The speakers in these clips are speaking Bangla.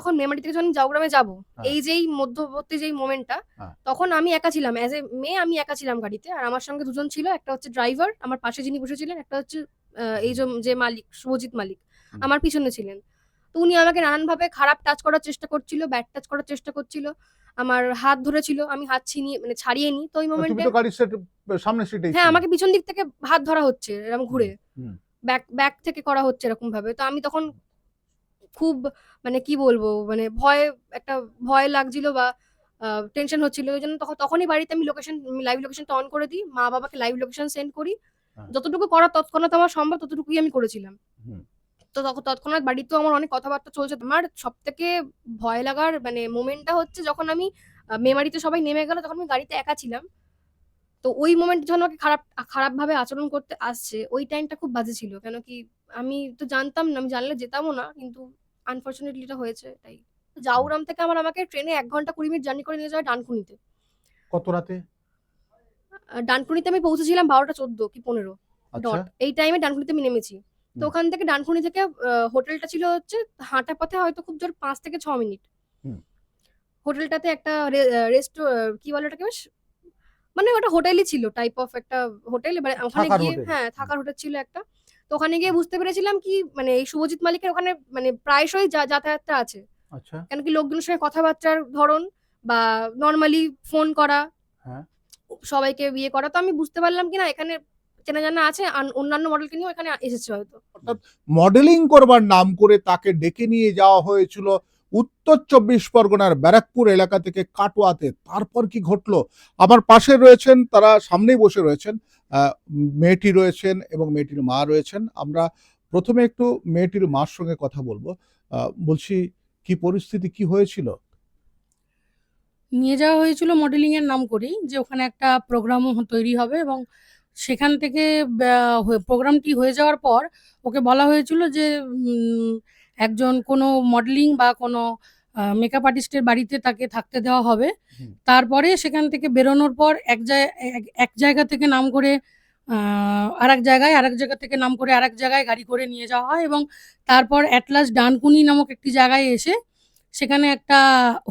তখন মেমারি থেকে যখন জাউগ্রামে যাব হ্যাঁ। এই যেই মধ্যবর্তী যেই মোমেন্টটা হ্যাঁ। তখন আমি একা ছিলাম। অ্যাজ এ মেয়ে আমি একা ছিলাম গাড়িতে আর আমার সঙ্গে দুজন ছিল একটা হচ্ছে ড্রাইভার আমার পাশে যিনি বসেছিলেন একটা হচ্ছে এই যে মালিক শুভজিৎ মালিক আমার পিছনে ছিলেন। তো উনি আমাকে নানানভাবে খারাপ টাচ করার চেষ্টা করছিল ব্যাড টাচ করার চেষ্টা করছিল আমার হাত ধরেছিল আমি হাত ছিনিয়ে মানে ছাড়িয়ে নি। তো ওই মোমেন্টে তো গাড়ির সেট সামনে সিটে হ্যাঁ আমাকে পিছন দিক থেকে হাত ধরা হচ্ছে এরকম ঘুরে। ব্যাক ব্যাক থেকে করা হচ্ছে এরকম ভাবে তো আমি তখন খুব মানে কি বলব মানে ভয় একটা ভয় লাগছিল বা টেনশন হচ্ছিল। ওই জন্য তখন তখনই বাড়িতে আমি লোকেশন লাইভ লোকেশনটা অন করে দিই। মা বাবাকে লাইভ লোকেশন সেন্ড করি। হ্যাঁ। যতটুকু করা তৎক্ষণাৎ আমার সম্ভব ততটুকুই আমি করেছিলাম। তো তখন তৎক্ষণাৎ বাড়িতেও আমার অনেক কথাবার্তা চলছে। আমার সব থেকে ভয় লাগার মানে মোমেন্টটা হচ্ছে যখন আমি মেমারিতে সবাই নেমে গেল তখন আমি গাড়িতে একা ছিলাম। তো ওই মোমেন্ট যখন আমাকে খারাপ খারাপ ভাবে আচরণ করতে আসছে ওই টাইমটা খুব বাজে ছিল। কেন কি আমি তো জানতাম না আমি জানলে যেতামও না কিন্তু আনফর্চুনেটলি এটা হয়েছে তাই। জাউরাম থেকে আমার আমাকে ট্রেনে এক ঘণ্টা কুড়ি মিনিট জার্নি করে নিয়ে যাওয়া ডানকুনিতে। কত রাতে? ডানকুনিতে আমি পৌঁছেছিলাম বারোটা চোদ্দ কি পনেরো। আচ্ছা। ডট এই টাইমে ডানকুনিতে আমি নেমেছি। তো ওখান থেকে ডানকুনি থেকে আহ, হোটেলটা ছিল হচ্ছে হাঁটা পথে হয়তো খুব জোর পাঁচ থেকে ছ মিনিট। হুম। হোটেলটাতে একটা রেস্ট কি বলে ওটাকে বেশ? মানে ওটা হোটেলই ছিল টাইপ অফ একটা হোটেল মানে ওখানে গিয়ে হ্যাঁ থাকার হোটেল ছিল একটা। তো ওখানে গিয়ে বুঝতে পেরেছিলাম কি মানে এই শুভজিৎ মালিকের ওখানে মানে প্রায়শই যা- যাতায়াতটা আছে। আচ্ছা। কেন কি লোকজনের সঙ্গে কথাবার্তার ধরন বা নর্মালি ফোন করা হ্যাঁ। সবাইকে বিয়ে করা তো আমি বুঝতে পারলাম কি না এখানে চেনা জানা আছে আর অন্যান্য মডেলকে নিয়েও এখানে এসেছে হয়তো। মডেলিং করবার নাম করে তাকে ডেকে নিয়ে যাওয়া হয়েছিল উত্তর চব্বিশ পরগনার ব্যারাকপুর এলাকা থেকে কাটোয়াতে। তারপর কি ঘটলো? আমার পাশে রয়েছেন তারা সামনেই বসে রয়েছেন মেয়েটি রয়েছেন এবং মেয়েটির মা রয়েছেন। আমরা প্রথমে একটু মেয়েটির মার সঙ্গে কথা বলব। বলছি, কি পরিস্থিতি, কি হয়েছিল? নিয়ে যাওয়া হয়েছিল মডেলিং এর নাম করেই, যে ওখানে একটা প্রোগ্রামও তৈরি হবে এবং সেখান থেকে প্রোগ্রামটি হয়ে যাওয়ার পর ওকে বলা হয়েছিল যে একজন কোনো মডেলিং বা কোনো মেকআপ আর্টিস্টের বাড়িতে তাকে থাকতে দেওয়া হবে। তারপরে সেখান থেকে বেরোনোর পর এক এক জায়গা থেকে নাম করে আর এক জায়গায় আরেক জায়গা থেকে নাম করে আরেক জায়গায় গাড়ি করে নিয়ে যাওয়া হয় এবং তারপর অ্যাটলাস ডানকুনি নামক একটি জায়গায় এসে সেখানে একটা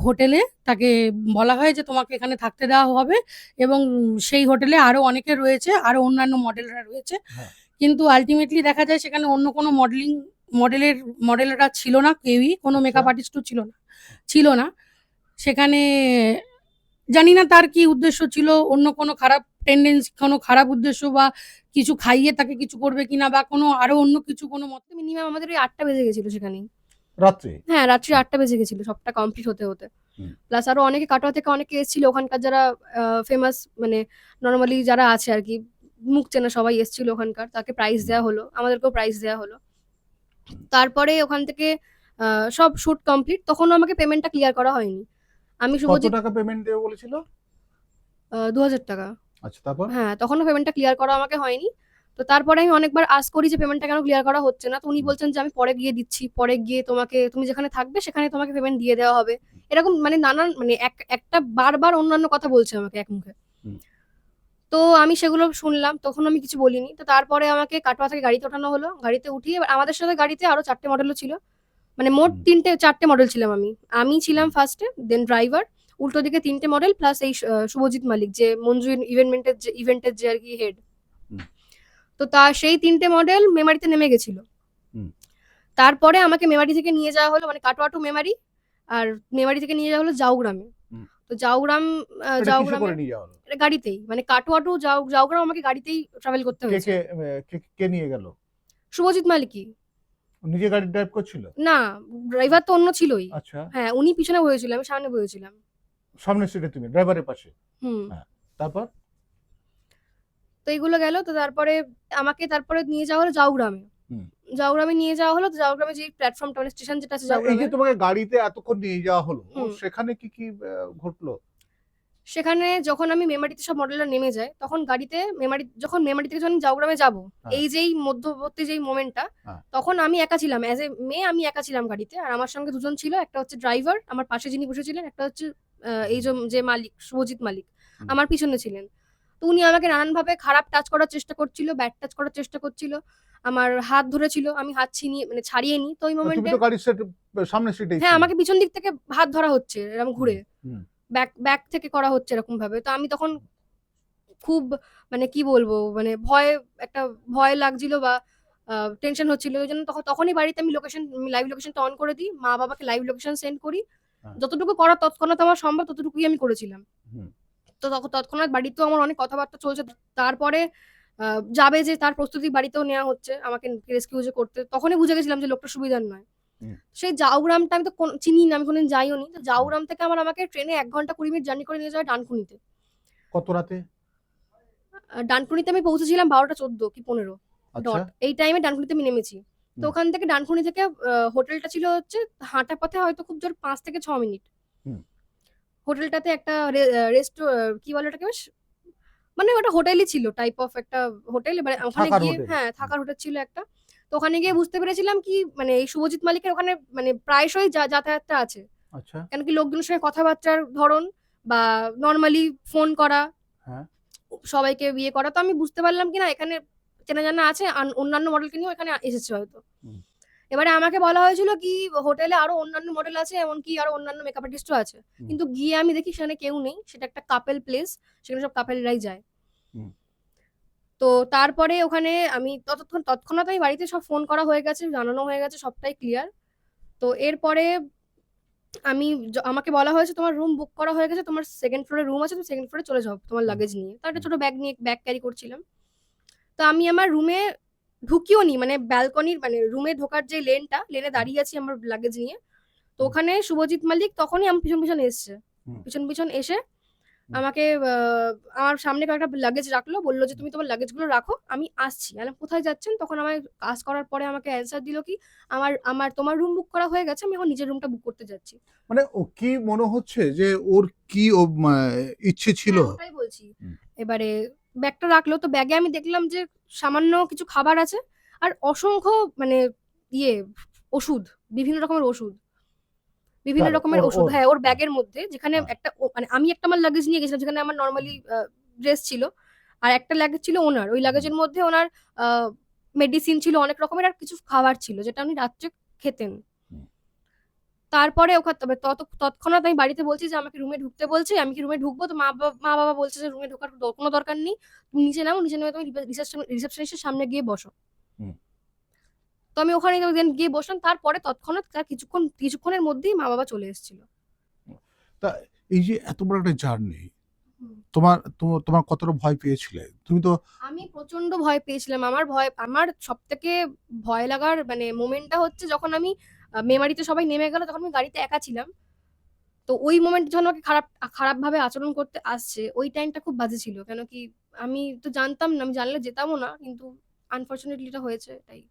হোটেলে তাকে বলা হয় যে তোমাকে এখানে থাকতে দেওয়া হবে এবং সেই হোটেলে আরও অনেকে রয়েছে আরও অন্যান্য মডেলরা রয়েছে। হ্যাঁ। কিন্তু আলটিমেটলি দেখা যায় সেখানে অন্য কোনো মডেলিং মডেলের মডেলরা ছিল না কেউই কোনো আচ্ছা। মেকআপ আর্টিস্টও ছিল না ছিল না। সেখানে জানি না তার কি উদ্দেশ্য ছিল অন্য কোনো খারাপ টেন্ডেন্সি কোনো খারাপ উদ্দেশ্য বা কিছু খাইয়ে তাকে কিছু করবে কিনা বা কোনো আরও অন্য কিছু কোনো মত মিনিমাম আমাদের ওই আটটা বেজে গেছিল সেখানেই। রাত্রে? হ্যাঁ রাত্রি আটটা বেজে গেছিল সবটা কমপ্লিট হতে হতে। প্লাস আরও অনেকে কাটোয়া থেকে অনেকে এসেছিল ওখানকার যারা ফেমাস মানে নর্মালি যারা আছে আর কি মুখ চেনা সবাই এসেছিল ওখানকার তাকে প্রাইজ দেওয়া হলো আমাদেরকেও প্রাইজ দেওয়া হলো। তারপরে ওখান থেকে সব শুট কমপ্লিট তখনও আমাকে পেমেন্টটা ক্লিয়ার করা হয়নি। আমি শুভজিৎ কত টাকা পেমেন্ট দেবে বলেছিল? দু হাজার টাকা। আচ্ছা তারপর? হ্যাঁ তখনও পেমেন্টটা ক্লিয়ার করা আমাকে হয়নি। তো তারপরে আমি অনেকবার আস করি যে পেমেন্টটা কেন ক্লিয়ার করা হচ্ছে না? তো উনি বলছেন যে আমি পরে গিয়ে দিচ্ছি পরে গিয়ে তোমাকে তুমি যেখানে থাকবে সেখানে তোমাকে পেমেন্ট দিয়ে দেওয়া হবে। এরকম মানে নানান মানে এক একটা বারবার অন্যান্য কথা বলছে আমাকে এক মুখে। তো আমি সেগুলো শুনলাম তখন আমি কিছু বলিনি। তো তারপরে আমাকে কাটোয়া থেকে গাড়িতে ওঠানো হলো। গাড়িতে উঠিয়ে আমাদের সাথে গাড়িতে আরও চারটে মডেলও ছিল। মানে মোট তিনটে চারটে মডেল ছিলাম আমি। আমি ছিলাম ফার্স্টে দেন ড্রাইভার উল্টো দিকে তিনটে মডেল প্লাস এই শুভজিৎ মালিক যে মঞ্জু ইভেন্টের যে ইভেন্টের যে আর কি হেড তো তা সেই তিনটে মডেল মেমারিতে নেমে গেছিল। তারপরে আমাকে মেমারি থেকে নিয়ে যাওয়া হলো মানে কাটোয়া টু মেমারি আর মেমারি থেকে নিয়ে যাওয়া হলো জাউগ্রামে। তো জাউগ্রাম জাউগ্রামে করে নিয়ে যাওয়া হলো। এটা গাড়িতেই মানে কাটোয়া টু জাউ জাউগ্রাম আমাকে গাড়িতেই ট্রাভেল করতে হয়েছে। কে কে কে নিয়ে গেল? শুভজিৎ মালিকই। নিজে গাড়ি ড্রাইভ করছিল? না ড্রাইভার তো অন্য ছিলই। আচ্ছা। হ্যাঁ উনি পিছনে বসেছিল আমি সামনে বসেছিলাম। সামনের সিটে তুমি ড্রাইভারের পাশে? হুম। তারপর? তো এইগুলো গেল তো তারপরে আমাকে তারপরে নিয়ে যাওয়া হলো জাউগ্রামে হুম। জাউগ্রামে নিয়ে যাওয়া হলো জাউগ্রামে যে প্ল্যাটফর্মটা মানে স্টেশন যেটা আছে এই যে তোমাকে গাড়িতে এতক্ষণ নিয়ে যাওয়া হলো সেখানে কি কি ঘটলো? সেখানে যখন আমি মেমারিতে সব মডেলরা নেমে যায় তখন গাড়িতে মেমারি যখন মেমারি থেকে যখন জাউগ্রামে যাব হ্যাঁ। এই যেই মধ্যবর্তী যেই মোমেন্টটা হ্যাঁ। তখন আমি একা ছিলাম। অ্যাজ এ মেয়ে আমি একা ছিলাম গাড়িতে আর আমার সঙ্গে দুজন ছিল একটা হচ্ছে ড্রাইভার আমার পাশে যিনি বসেছিলেন একটা হচ্ছে এই যে মালিক শুভজিৎ মালিক আমার পিছনে ছিলেন। তো উনি আমাকে নানানভাবে খারাপ টাচ করার চেষ্টা করছিল ব্যাড টাচ করার চেষ্টা করছিল। আমার হাত ধরেছিল আমি হাত ছিনিয়ে মানে ছাড়িয়ে নি। তো ওই মোমেন্টে সামনে সিটে হ্যাঁ আমাকে পিছন দিক থেকে হাত ধরা হচ্ছে এরকম ঘুরে। ব্যাক ব্যাক থেকে করা হচ্ছে এরকম ভাবে তো আমি তখন খুব মানে কি বলব মানে ভয় একটা ভয় লাগছিল বা টেনশন হচ্ছিল। ওই জন্য তখন তখনই বাড়িতে আমি লোকেশন লাইভ লোকেশনটা অন করে দিই। মা বাবাকে লাইভ লোকেশন সেন্ড করি। হ্যাঁ। যতটুকু করা তৎক্ষণাৎ আমার সম্ভব ততটুকুই আমি করেছিলাম। তো তৎক্ষণাৎ বাড়িতেও আমার অনেক কথাবার্তা চলছে। তারপরে যাবে যে তার প্রস্তুতি বাড়িতেও নেওয়া হচ্ছে আমাকে রেস্কিউ যে করতে। তখনই বুঝে গেছিলাম যে লোকটা সুবিধার নয়। সেই জাউগ্রামটা আমি তো কোন- চিনি না আমি কোনোদিন যাইও নি। তো জাউগ্রাম থেকে আমার আমাকে ট্রেনে এক ঘণ্টা কুড়ি মিনিট জার্নি করে নিয়ে যাওয়া ডানকুনিতে। কত রাতে? ডানকুনিতে আমি পৌঁছেছিলাম বারোটা চোদ্দ কি পনেরো। আচ্ছা। ডট এই টাইমে ডানকুনিতে আমি নেমেছি। তো ওখান থেকে ডানকুনি থেকে হোটেলটা ছিল হচ্ছে হাঁটা পথে হয়তো খুব জোর পাঁচ থেকে ছ মিনিট। হোটেলটাতে একটা রেস্ট কি বলে ওটাকে বেশ? মানে ওটা হোটেলই ছিল টাইপ অফ একটা হোটেল এবার ওখানে গিয়ে হ্যাঁ থাকার হোটেল ছিল একটা। তো ওখানে গিয়ে বুঝতে পেরেছিলাম কি মানে এই শুভজিৎ মালিকের ওখানে মানে প্রায়শই যা- যাতায়াতটা আছে। আচ্ছা। কেন কি লোকজনের সঙ্গে কথাবার্তার ধরন বা নর্মালি ফোন করা হ্যাঁ। সবাইকে বিয়ে করা তো আমি বুঝতে পারলাম কি না এখানে চেনা জানা আছে অন্যান্য মডেলকে নিয়েও এখানে এসেছে হয়তো। এবারে আমাকে বলা হয়েছিল কি হোটেলে আরও অন্যান্য মডেল আছে এমনকি আরও অন্যান্য মেকআপ আর্টিস্টও আছে। কিন্তু গিয়ে আমি দেখি সেখানে কেউ নেই সেটা একটা কাপেল প্লেস সেখানে সব কাপেলরাই যায়। তো তারপরে ওখানে আমি ততক্ষণ তৎক্ষণাৎ আমি বাড়িতে সব ফোন করা হয়ে গেছে জানানো হয়ে গেছে সবটাই ক্লিয়ার তো এরপরে আমি আমাকে বলা হয়েছে তোমার রুম বুক করা হয়ে গেছে তোমার সেকেন্ড ফ্লোরে রুম আছে তুমি সেকেন্ড ফ্লোরে চলে যাও তোমার লাগেজ নিয়ে। তো একটা ছোট ব্যাগ নিয়ে ব্যাগ ক্যারি করছিলাম। তো আমি আমার রুমে ঢুকিও নি মানে ব্যালকনির মানে রুমে ঢোকার যে লেনটা লেনে দাঁড়িয়ে আছি আমার লাগেজ নিয়ে। তো ওখানে শুভজিৎ মালিক তখনই আমার পিছন পিছন এসছে। পিছন পিছন এসে আমাকে আমার সামনে কয়েকটা লাগেজ রাখল বলল যে তুমি তোমার লাগেজগুলো রাখো আমি আসছি। আমি কোথায় যাচ্ছেন? তখন আমায় কাজ করার পরে আমাকে অ্যান্সার দিল কি আমার আমার তোমার রুম বুক করা হয়ে গেছে আমি এখন নিজের রুমটা বুক করতে যাচ্ছি। মানে ও কি মনে হচ্ছে যে ওর কি ইচ্ছে ছিল? হ্যাঁ, ওটাই বলছি। এবারে ব্যাগটা রাখল। তো ব্যাগে আমি দেখলাম যে সামান্য কিছু খাবার আছে আর অসংখ্য মানে ইয়ে ওষুধ বিভিন্ন রকমের ওষুধ। বিভিন্ন রকমের ওষুধ। হ্যাঁ ওর ব্যাগের মধ্যে যেখানে হ্যাঁ। একটা মানে আমি একটা আমার লাগেজ নিয়ে গেছিলাম যেখানে আমার নর্মালি ড্রেস ছিল। আর একটা লাগেজ ছিল ওনার। ওই লাগেজের মধ্যে ওনার মেডিসিন ছিল অনেক রকমের আর কিছু খাবার ছিল যেটা উনি রাত্রে খেতেন। তারপরে ওখানে তবে তত তৎক্ষণাৎ আমি বাড়িতে বলছি যে আমাকে রুমে ঢুকতে বলছে আমি কি রুমে ঢুকবো? তো মা বাবা মা বাবা বলছে যে রুমে ঢোকার কোনো দরকার নেই তুমি নিচে নামো নিচে নেমে তুমি রিসেপশনিস্টের সামনে গিয়ে বসো। তো আমি ওখানে then গিয়ে বসলাম তারপরে তৎক্ষণাৎ তার কিছুক্ষণ কিছুক্ষণের মধ্যেই মা বাবা চলে এসেছিল। তা এই যে এত বড় একটা জার্নি তোমার তোমার কতটা ভয় পেয়েছিলে? তুমি তো আমি প্রচণ্ড ভয় পেয়েছিলাম। আমার ভয় আমার সব থেকে ভয় লাগার মানে মোমেন্টটা হচ্ছে যখন আমি মেমারিতে সবাই নেমে গেল তখন আমি গাড়িতে একা ছিলাম। তো ওই মোমেন্ট যখন আমাকে খারাপ খারাপ ভাবে আচরণ করতে আসছে। ওই টাইমটা খুব বাজে ছিল কেন কি আমি তো জানতাম না আমি জানলে যেতামও না কিন্তু আনফর্চুনেটলি এটা হয়েছে তাই।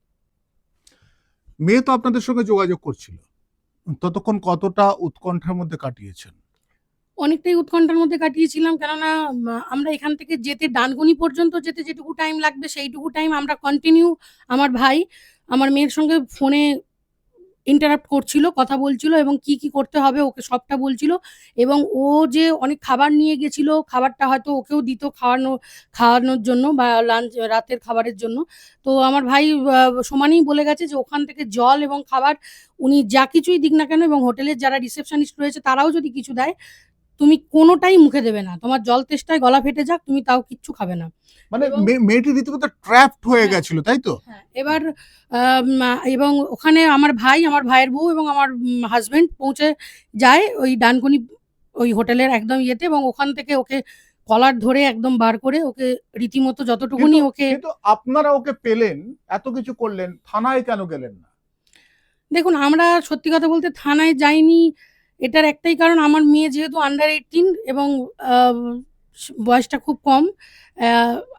মেয়ে তো আপনাদের সঙ্গে যোগাযোগ করছিল। ততক্ষণ কতটা উৎকণ্ঠার মধ্যে কাটিয়েছেন? অনেকটাই উৎকণ্ঠার মধ্যে কাটিয়েছিলাম কেননা আমরা এখান থেকে যেতে ডানগুনি পর্যন্ত যেতে যেটুকু টাইম লাগবে সেইটুকু টাইম আমরা কন্টিনিউ আমার ভাই আমার মেয়ের সঙ্গে ফোনে ইন্টারাপ্ট করছিল, কথা বলছিল এবং কি কি করতে হবে ওকে সবটা বলছিল এবং ও যে অনেক খাবার নিয়ে গেছিল, খাবারটা হয়তো ওকেও দিত খাওয়ানো, খাওয়ানোর জন্য বা লাঞ্চ রাতের খাবারের জন্য। তো আমার ভাই সমানেই বলে গেছে যে ওখান থেকে জল এবং খাবার উনি যা কিছুই দিক না কেন এবং হোটেলের যারা রিসেপশনিস্ট রয়েছে তারাও যদি কিছু দেয় তুমি কোনোটাই মুখে দেবে না। তোমার জল তেষ্টায় গলা ফেটে যাক তুমি তাও কিচ্ছু খাবে না। মানে মেয়েটি রীতিমতো ট্র্যাপড হয়ে হ্যাঁ। গেছিল তাই তো? হ্যাঁ এবার এবং ওখানে আমার ভাই আমার ভাইয়ের বউ এবং আমার হাজবেন্ড পৌঁছে যায় ওই ডানকুনি ওই হোটেলের একদম ইয়েতে এবং ওখান থেকে ওকে কলার ধরে একদম বার করে ওকে রীতিমতো যতটুকুনি ওকে কিন্তু আপনারা ওকে পেলেন এত কিছু করলেন থানায় কেন গেলেন না? দেখুন আমরা সত্যি কথা বলতে থানায় যাইনি এটার একটাই কারণ, আমার মেয়ে যেহেতু আন্ডার এইটিন এবং বয়সটা খুব কম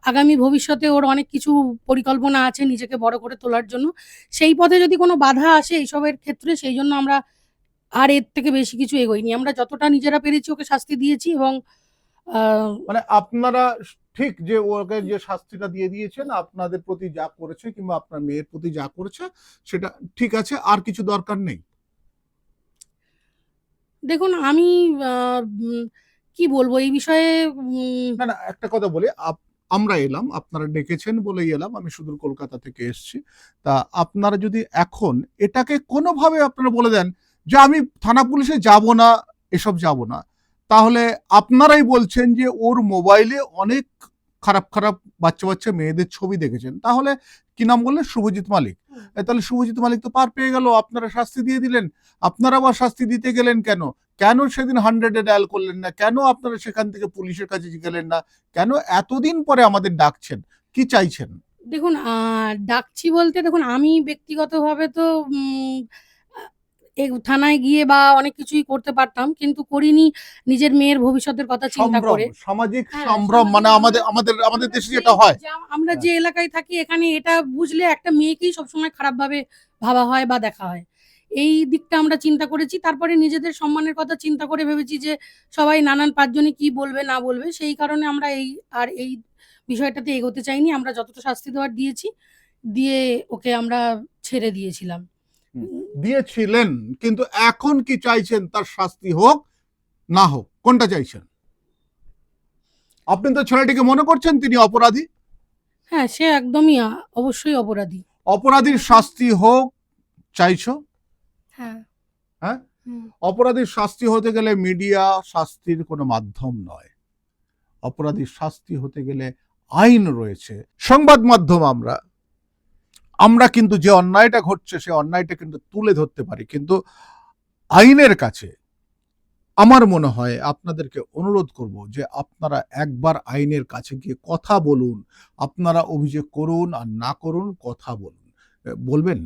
আগামী ভবিষ্যতে ওর অনেক কিছু পরিকল্পনা আছে নিজেকে বড় করে তোলার জন্য। সেই পথে যদি কোনো বাধা আসে এইসবের ক্ষেত্রে, সেই জন্য আমরা আর এর থেকে বেশি কিছু এগোইনি। আমরা যতটা নিজেরা পেরেছি ওকে শাস্তি দিয়েছি এবং মানে আপনারা ঠিক যে ওকে যে শাস্তিটা দিয়ে দিয়েছেন, আপনাদের প্রতি যা করেছে কিংবা আপনার মেয়ের প্রতি যা করেছে, সেটা ঠিক আছে, আর কিছু দরকার নেই। দেখুন, আমি কি বলব? এই বিষয়ে না না, একটা কথা বলি। আমরা এলাম, আপনারা ডেকেছেন বলেই এলাম। আমি সুদূর কলকাতা থেকে এসেছি। তা আপনারা যদি এখন এটাকে কোনোভাবে আপনারা বলে দেন যে, আমি থানা পুলিশে যাব না, এসব যাব না, তাহলে আপনারাই বলছেন যে, ওর মোবাইলে অনেক খারাপ খারাপ বাচ্চা বাচ্চা মেয়েদের ছবি দেখেছেন তাহলে কি নাম বললেন? শুভজিৎ মালিক। তাহলে শুভজিৎ মালিক তো পার পেয়ে গেল আপনারা শাস্তি দিয়ে দিলেন আপনারা আবার শাস্তি দিতে গেলেন কেন? কেন সেদিন হান্ড্রেডে ডায়াল করলেন না? কেন আপনারা সেখান থেকে পুলিশের কাছে গেলেন না? কেন এতদিন পরে আমাদের ডাকছেন? কি চাইছেন? দেখুন আহ, ডাকছি বলতে দেখুন আমি ব্যক্তিগতভাবে তো থানায় গিয়ে বা অনেক কিছুই করতে পারতাম কিন্তু করিনি। নিজের মেয়ের ভবিষ্যতের কথা চিন্তা করে। সামাজিক হ্যাঁ, সম্ভ্রম মানে আমাদের আমাদের আমাদের দেশে যেটা হয়। আমরা হ্যাঁ। যে এলাকায় থাকি এখানে এটা বুঝলে একটা মেয়েকেই সবসময় খারাপভাবে ভাবা হয় বা দেখা হয়। এই দিকটা আমরা চিন্তা করেছি তারপরে নিজেদের সম্মানের কথা চিন্তা করে ভেবেছি যে সবাই নানান পাঁচজনে কি বলবে না বলবে। সেই কারণে আমরা এই আর এই বিষয়টাতে এগোতে চাইনি। আমরা যতটা শাস্তি দেওয়ার দিয়েছি দিয়ে ওকে আমরা ছেড়ে দিয়েছিলাম। দিয়েছিলেন কিন্তু এখন কি চাইছেন তার শাস্তি হোক না হোক কোনটা চাইছেন? আপনি তো ছেলেটিকে মনে করছেন তিনি অপরাধী? হ্যাঁ সে একদমই অবশ্যই অপরাধী। অপরাধীর শাস্তি হোক চাইছো? হ্যাঁ। হ্যাঁ। অপরাধীর শাস্তি হতে গেলে মিডিয়া শাস্তির কোনো মাধ্যম নয়। অপরাধীর শাস্তি হতে গেলে আইন রয়েছে। সংবাদ মাধ্যম আমরা আমরা কিন্তু যে অন্যায়টা ঘটছে, সে অন্যায়টা কিন্তু তুলে ধরতে পারি। কিন্তু আইনের কাছে আমার মনে হয় আপনাদেরকে অনুরোধ করব যে আপনারা একবার আইনের কাছে গিয়ে কথা বলুন, আপনারা অভিযোগ করুন আর না করুন, কথা বলুন। বলবেন?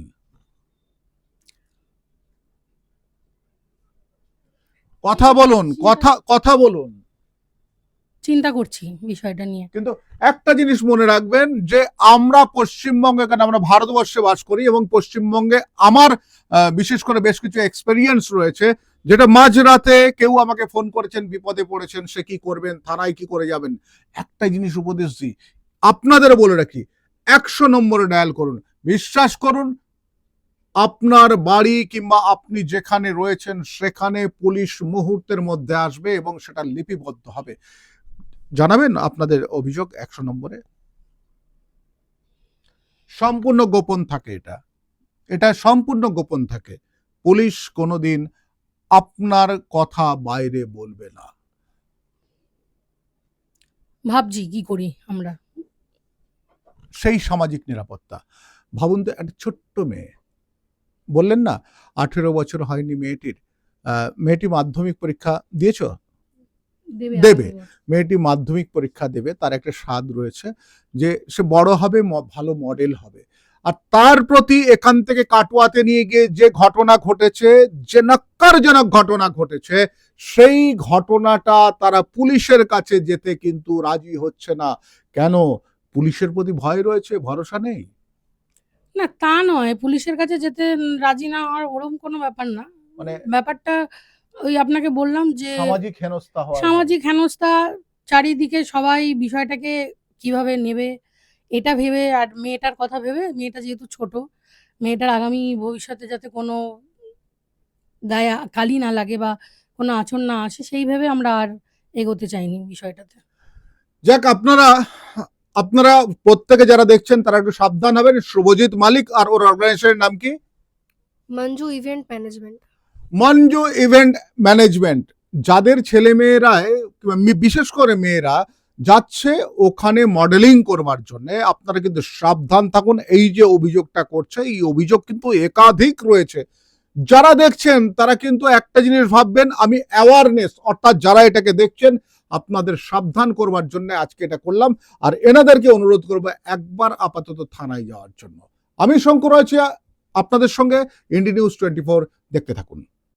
কথা বলুন, কথা কথা বলুন। চিন্তা করছি বিষয়টা নিয়ে। কিন্তু একটা জিনিস মনে রাখবেন যে আমরা পশ্চিমবঙ্গে, কেন আমরা ভারতবর্ষে বাস করি এবং পশ্চিমবঙ্গে আমার বিশেষ করে বেশ কিছু এক্সপেরিয়েন্স রয়েছে, যেটা মাঝরাতে কেউ আমাকে ফোন করেছেন, বিপদে পড়েছেন, সে কি করবেন, থানায় কি করে যাবেন, একটা জিনিস উপদেশ দিই। আপনাদের বলে রাখি, একশো নম্বরে ডায়াল করুন, বিশ্বাস করুন, আপনার বাড়ি কিংবা আপনি যেখানে রয়েছেন, সেখানে পুলিশ মুহূর্তের মধ্যে আসবে এবং সেটা লিপিবদ্ধ হবে। জানাবেন আপনাদের অভিযোগ একশো নম্বরে। সম্পূর্ণ গোপন থাকে এটা। এটা সম্পূর্ণ গোপন থাকে। পুলিশ কোনোদিন আপনার কথা বাইরে বলবে না। ভাবছি কি করি আমরা। সেই সামাজিক নিরাপত্তা। ভাবুন তো একটা ছোট্ট মেয়ে। বললেন না আঠেরো বছর হয়নি মেয়েটির। মেয়েটি মাধ্যমিক পরীক্ষা দিয়েছ? দেবে। মেয়েটি মাধ্যমিক পরীক্ষা দেবে তার একটা স্বাদ রয়েছে যে সে বড় হবে ভালো মডেল হবে। আর তার প্রতি এখান থেকে কাটোয়াতে নিয়ে গিয়ে যে ঘটনা ঘটেছে যে নক্কারজনক ঘটনা ঘটেছে সেই ঘটনাটা তারা পুলিশের কাছে যেতে কিন্তু রাজি হচ্ছে না। কেন? পুলিশের প্রতি ভয় রয়েছে? ভরসা নেই? না তা নয়। পুলিশের কাছে যেতে রাজি না হওয়ার ওরকম কোনো ব্যাপার না। মানে ব্যাপারটা ওই আপনাকে বললাম যে সামাজিক হেনস্থা হয় সামাজিক হেনস্থা চারিদিকে সবাই বিষয়টাকে কীভাবে নেবে এটা ভেবে আর মেয়েটার কথা ভেবে মেয়েটা যেহেতু ছোট মেয়েটার আগামী ভবিষ্যতে যাতে কোনো গায়ে কালি না লাগে বা কোনো আঁচড় না আসে সেই ভেবে আমরা আর এগোতে চাইনি বিষয়টাতে। যাক আপনারা আপনারা প্রত্যেকে যারা দেখছেন তারা একটু সাবধান হবেন। শুভজিৎ মালিক আর ওর অর্গানাইজেশনের নাম কি? Manju event management. Manju event management. যাদের ছেলে মেয়েরাই কিংবা মি- বিশেষ করে মেয়েরা যাচ্ছে ওখানে মডেলিং করবার জন্য। আপনারা কিন্তু সাবধান থাকুন, এই যে অভিযোগটা করছে, এই অভিযোগ কিন্তু একাধিক রয়েছে। যারা দেখছেন, তারা কিন্তু একটা জিনিস ভাববেন, আমি অ্যাওয়ারনেস অর্থাৎ যারা এটাকে দেখছেন, আপনাদের সাবধান করবার জন্য আজকে এটা করলাম। আর এনাদেরকে অনুরোধ করব, একবার আপাতত থানায় যাওয়ার জন্য। আমি শঙ্কর রয়েছে আপনাদের সঙ্গে ইন্ডি নিউজ টোয়েন্টি দেখতে থাকুন।